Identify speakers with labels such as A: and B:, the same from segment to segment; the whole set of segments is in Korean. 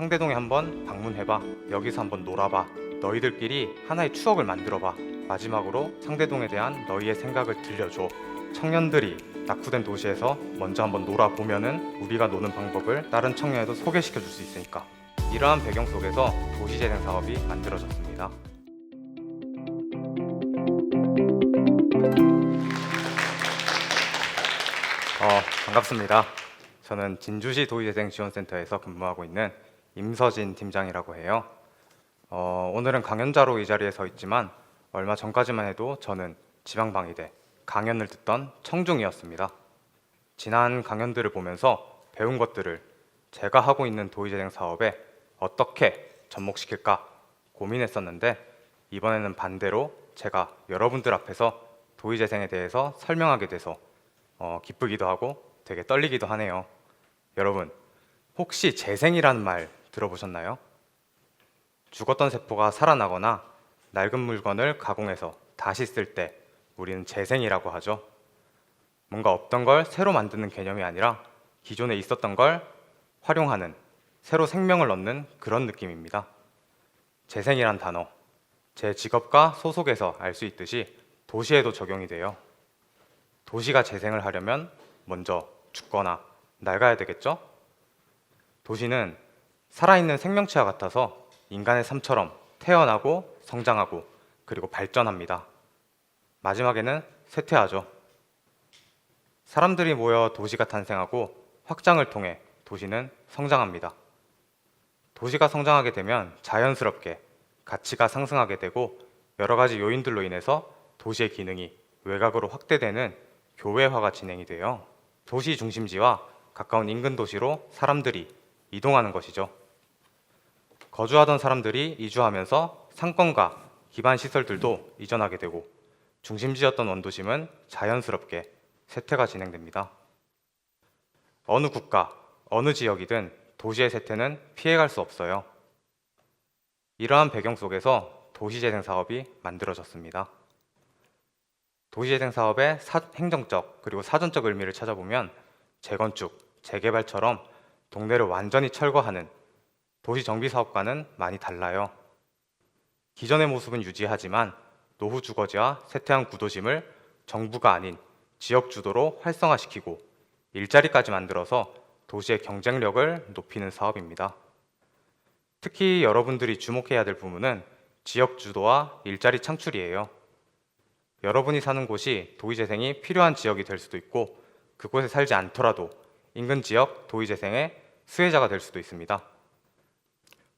A: 상대동에 한번 방문해봐. 여기서 한번 놀아봐. 너희들끼리 하나의 추억을 만들어봐. 마지막으로 상대동에 대한 너희의 생각을 들려줘. 청년들이 낙후된 도시에서 먼저 한번 놀아보면은 우리가 노는 방법을 다른 청년에도 소개시켜 줄 수 있으니까. 이러한 배경 속에서 도시재생 사업이 만들어졌습니다. 어, 반갑습니다. 저는 진주시 도시재생지원센터에서 근무하고 있는 임서진 팀장이라고 해요. 어, 오늘은 강연자로 이 자리에 서 있지만 얼마 전까지만 해도 저는 지방방위대 강연을 듣던 청중이었습니다. 지난 강연들을 보면서 배운 것들을 제가 하고 있는 도시재생 사업에 어떻게 접목시킬까 고민했었는데 이번에는 반대로 제가 여러분들 앞에서 도시재생에 대해서 설명하게 돼서 어, 기쁘기도 하고 되게 떨리기도 하네요. 여러분, 혹시 재생이라는 말 들어보셨나요? 죽었던 세포가 살아나거나 낡은 물건을 가공해서 다시 쓸 때 우리는 재생이라고 하죠. 뭔가 없던 걸 새로 만드는 개념이 아니라 기존에 있었던 걸 활용하는 새로 생명을 얻는 그런 느낌입니다. 재생이란 단어, 제 직업과 소속에서 알 수 있듯이 도시에도 적용이 돼요. 도시가 재생을 하려면 먼저 죽거나 낡아야 되겠죠? 도시는 살아있는 생명체와 같아서 인간의 삶처럼 태어나고 성장하고 그리고 발전합니다. 마지막에는 쇠퇴하죠. 사람들이 모여 도시가 탄생하고 확장을 통해 도시는 성장합니다. 도시가 성장하게 되면 자연스럽게 가치가 상승하게 되고 여러 가지 요인들로 인해서 도시의 기능이 외곽으로 확대되는 교외화가 진행이 돼요. 도시 중심지와 가까운 인근 도시로 사람들이 이동하는 것이죠. 거주하던 사람들이 이주하면서 상권과 기반 시설들도 이전하게 되고 중심지였던 원도심은 자연스럽게 쇠퇴가 진행됩니다. 어느 국가, 어느 지역이든 도시의 쇠퇴는 피해갈 수 없어요. 이러한 배경 속에서 도시재생 사업이 만들어졌습니다. 도시재생 사업의 사- 행정적 그리고 사전적 의미를 찾아보면 재건축, 재개발처럼 동네를 완전히 철거하는 도시 정비 사업과는 많이 달라요. 기존의 모습은 유지하지만 노후 주거지와 쇠퇴한 구도심을 정부가 아닌 지역 주도로 활성화시키고 일자리까지 만들어서 도시의 경쟁력을 높이는 사업입니다. 특히 여러분들이 주목해야 될 부분은 지역 주도와 일자리 창출이에요. 여러분이 사는 곳이 도시재생이 필요한 지역이 될 수도 있고 그곳에 살지 않더라도 인근 지역 도시재생의 수혜자가 될 수도 있습니다.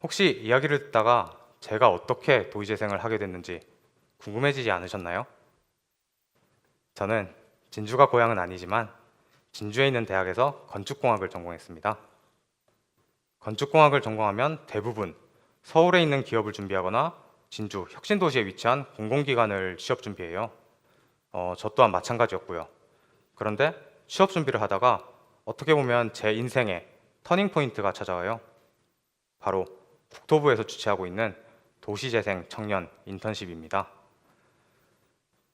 A: 혹시 이야기를 듣다가 제가 어떻게 도시재생을 하게 됐는지 궁금해지지 않으셨나요? 저는 진주가 고향은 아니지만 진주에 있는 대학에서 건축공학을 전공했습니다. 건축공학을 전공하면 대부분 서울에 있는 기업을 준비하거나 진주 혁신도시에 위치한 공공기관을 취업 준비해요. 어, 저 또한 마찬가지였고요. 그런데 취업 준비를 하다가 어떻게 보면 제 인생의 터닝 포인트가 찾아와요. 바로 국토부에서 주최하고 있는 도시재생 청년 인턴십입니다.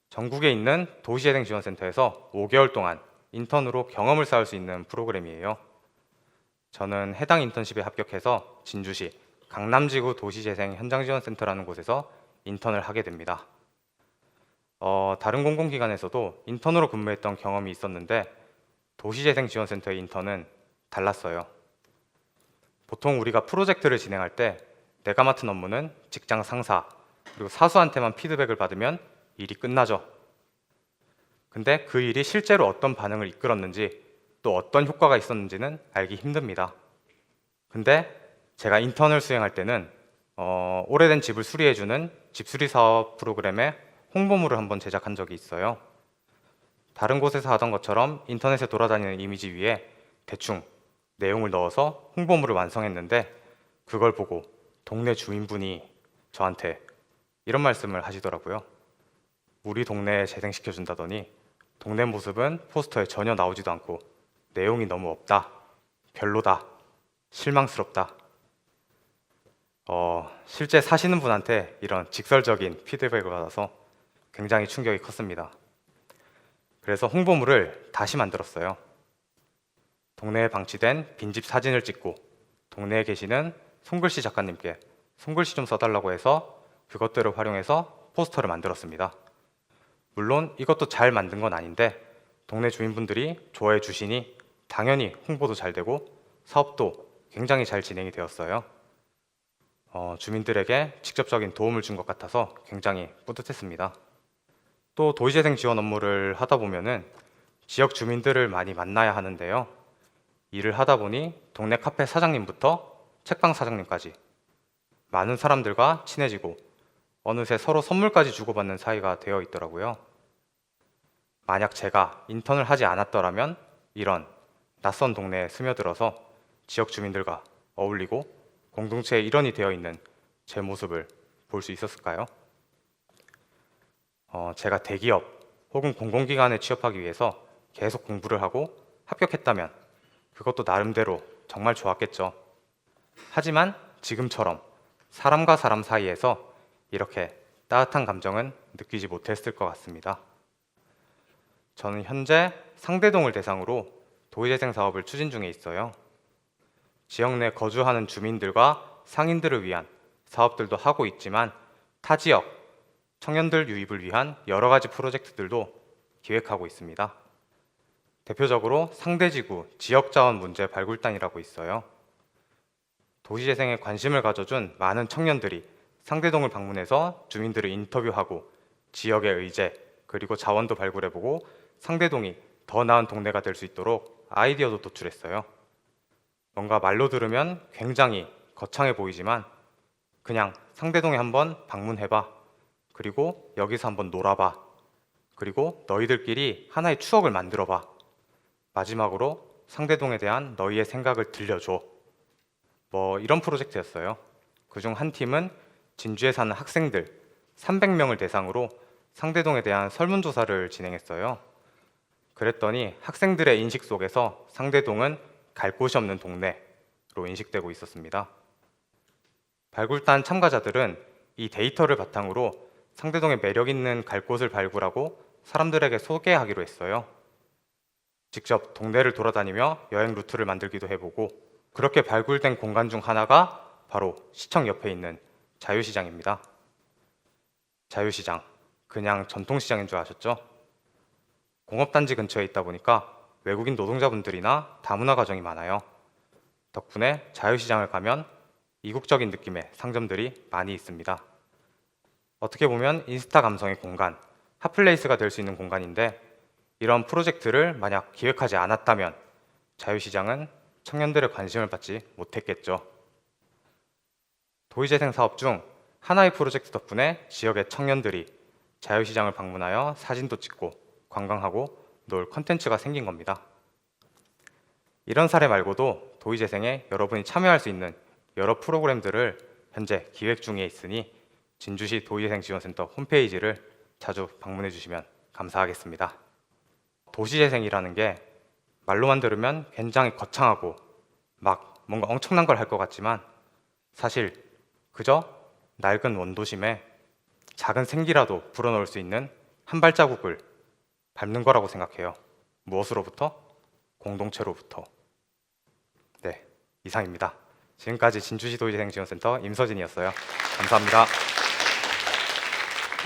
A: 전국에 있는 도시재생 지원센터에서 5개월 동안 인턴으로 경험을 쌓을 수 있는 프로그램이에요. 저는 해당 인턴십에 합격해서 진주시 강남지구 도시재생 현장지원센터라는 곳에서 인턴을 하게 됩니다. 어, 다른 공공기관에서도 인턴으로 근무했던 경험이 있었는데 도시재생지원센터의 인턴은 달랐어요. 보통 우리가 프로젝트를 진행할 때 내가 맡은 업무는 직장 상사 그리고 사수한테만 피드백을 받으면 일이 끝나죠. 근데 그 일이 실제로 어떤 반응을 이끌었는지 또 어떤 효과가 있었는지는 알기 힘듭니다. 근데 제가 인턴을 수행할 때는 어, 오래된 집을 수리해주는 집수리 사업 프로그램의 홍보물을 한번 제작한 적이 있어요. 다른 곳에서 하던 것처럼 인터넷에 돌아다니는 이미지 위에 대충 내용을 넣어서 홍보물을 완성했는데 그걸 보고 동네 주인분이 저한테 이런 말씀을 하시더라고요. 우리 동네에 재생시켜 준다더니 동네 모습은 포스터에 전혀 나오지도 않고 내용이 너무 없다. 별로다. 실망스럽다. 어, 실제 사시는 분한테 이런 직설적인 피드백을 받아서 굉장히 충격이 컸습니다. 그래서 홍보물을 다시 만들었어요. 동네에 방치된 빈집 사진을 찍고 동네에 계시는 손글씨 작가님께 손글씨 좀 써달라고 해서 그것들을 활용해서 포스터를 만들었습니다. 물론 이것도 잘 만든 건 아닌데 동네 주민분들이 좋아해 주시니 당연히 홍보도 잘 되고 사업도 굉장히 잘 진행이 되었어요. 어, 주민들에게 직접적인 도움을 준 것 같아서 굉장히 뿌듯했습니다. 또 도시재생 지원 업무를 하다 보면은 지역 주민들을 많이 만나야 하는데요. 일을 하다 보니 동네 카페 사장님부터 책방 사장님까지 많은 사람들과 친해지고 어느새 서로 선물까지 주고받는 사이가 되어 있더라고요. 만약 제가 인턴을 하지 않았더라면 이런 낯선 동네에 스며들어서 지역 주민들과 어울리고 공동체의 일원이 되어 있는 제 모습을 볼 수 있었을까요? 어, 제가 대기업 혹은 공공기관에 취업하기 위해서 계속 공부를 하고 합격했다면 그것도 나름대로 정말 좋았겠죠. 하지만 지금처럼 사람과 사람 사이에서 이렇게 따뜻한 감정은 느끼지 못했을 것 같습니다. 저는 현재 상대동을 대상으로 도시재생 사업을 추진 중에 있어요. 지역 내 거주하는 주민들과 상인들을 위한 사업들도 하고 있지만 타 지역 청년들 유입을 위한 여러 가지 프로젝트들도 기획하고 있습니다. 대표적으로 상대지구 지역자원 문제 발굴단이라고 있어요. 도시재생에 관심을 가져준 많은 청년들이 상대동을 방문해서 주민들을 인터뷰하고 지역의 의제 그리고 자원도 발굴해보고 상대동이 더 나은 동네가 될 수 있도록 아이디어도 도출했어요. 뭔가 말로 들으면 굉장히 거창해 보이지만 그냥 상대동에 한번 방문해봐. 그리고 여기서 한번 놀아봐. 그리고 너희들끼리 하나의 추억을 만들어봐. 마지막으로 상대동에 대한 너희의 생각을 들려줘. 뭐 이런 프로젝트였어요. 그중 한 팀은 진주에 사는 학생들 300명을 대상으로 상대동에 대한 설문조사를 진행했어요. 그랬더니 학생들의 인식 속에서 상대동은 갈 곳이 없는 동네로 인식되고 있었습니다. 발굴단 참가자들은 이 데이터를 바탕으로 상대동의 매력 있는 갈 곳을 발굴하고 사람들에게 소개하기로 했어요. 직접 동네를 돌아다니며 여행 루트를 만들기도 해보고 그렇게 발굴된 공간 중 하나가 바로 시청 옆에 있는 자유시장입니다. 자유시장, 그냥 전통시장인 줄 아셨죠? 공업단지 근처에 있다 보니까 외국인 노동자분들이나 다문화 가정이 많아요. 덕분에 자유시장을 가면 이국적인 느낌의 상점들이 많이 있습니다. 어떻게 보면 인스타 감성의 공간, 핫플레이스가 될 수 있는 공간인데 이런 프로젝트를 만약 기획하지 않았다면 자유시장은 청년들의 관심을 받지 못했겠죠. 도시재생 사업 중 하나의 프로젝트 덕분에 지역의 청년들이 자유시장을 방문하여 사진도 찍고 관광하고 놀 컨텐츠가 생긴 겁니다. 이런 사례 말고도 도시재생에 여러분이 참여할 수 있는 여러 프로그램들을 현재 기획 중에 있으니 진주시 도시재생 지원센터 홈페이지를 자주 방문해 주시면 감사하겠습니다. 도시재생이라는 게 말로만 들으면 굉장히 거창하고 막 뭔가 엄청난 걸 할 것 같지만 사실 그저 낡은 원도심에 작은 생기라도 불어넣을 수 있는 한 발자국을 밟는 거라고 생각해요. 무엇으로부터? 공동체로부터. 네, 이상입니다. 지금까지 진주시 도시재생지원센터 임서진이었어요. 감사합니다.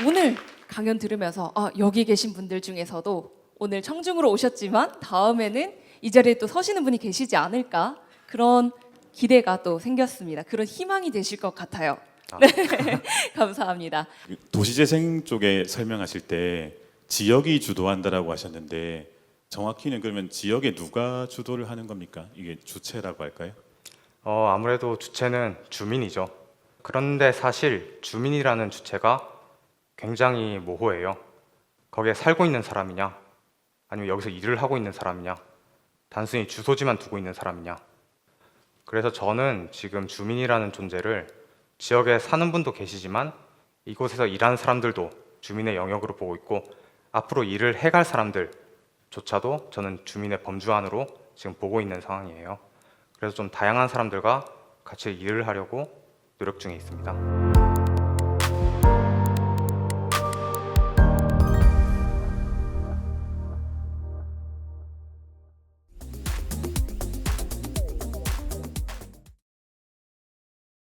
B: 오늘 강연 들으면서 아, 여기 계신 분들 중에서도 오늘 청중으로 오셨지만 다음에는 이 자리에 또 서시는 분이 계시지 않을까 그런 기대가 또 생겼습니다. 그런 희망이 되실 것 같아요.
A: 아.
B: 네, 감사합니다.
C: 도시재생 쪽에 설명하실 때 지역이 주도한다라고 하셨는데 정확히는 그러면 지역에 누가 주도를 하는 겁니까? 이게 주체라고 할까요?
A: 어, 아무래도 주체는 주민이죠. 그런데 사실 주민이라는 주체가 굉장히 모호해요. 거기에 살고 있는 사람이냐, 아니면 여기서 일을 하고 있는 사람이냐, 단순히 주소지만 두고 있는 사람이냐. 그래서 저는 지금 주민이라는 존재를 지역에 사는 분도 계시지만 이곳에서 일하는 사람들도 주민의 영역으로 보고 있고 앞으로 일을 해갈 사람들조차도 저는 주민의 범주 안으로 지금 보고 있는 상황이에요. 그래서 좀 다양한 사람들과 같이 일을 하려고 노력 중에 있습니다.